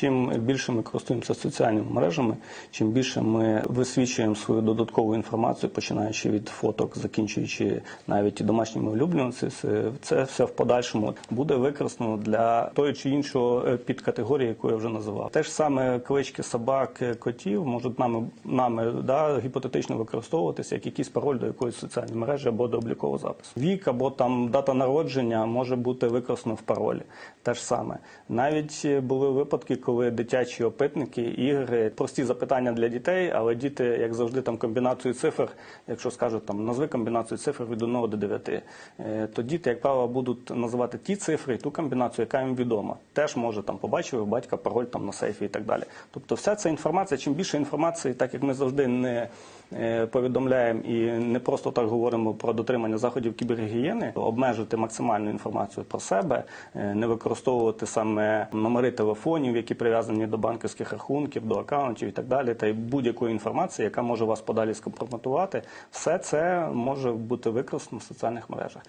Чим більше ми користуємося соціальними мережами, чим більше ми висвічуємо свою додаткову інформацію, починаючи від фоток, закінчуючи навіть домашніми улюбленцями, це все в подальшому буде використано для тої чи іншого е, підкатегорії, яку я вже називав. Те ж саме клички собак, е, котів можуть нами нами да, гіпотетично використовуватися як якийсь пароль до якоїсь соціальної мережі або до облікового запису. Вік або там дата народження може бути використано в паролі. Те ж саме. Навіть е, були випадки, коли дитячі опитники, ігри, прості запитання для дітей, але діти, як завжди, там комбінацію цифр, якщо скажуть там назви комбінацію цифр від 1 до 9, е, то діти, як правило, будуть називати ті цифри ту комбінацію, яка їм відома. Теж може там побачив у батька пароль там на сейфі і так далі. Тобто, вся ця інформація, чим більше інформації, так як ми завжди не е, повідомляємо і не просто так говоримо про дотримання заходів кібергігієни, обмежити максимальну інформацію про себе, е, не використовувати саме номери телефонів, які прив'язані до банківських рахунків, до акаунтів і так далі, та й будь-якої інформації, яка може вас подалі скомпрометувати, все це може бути використано в соціальних мережах.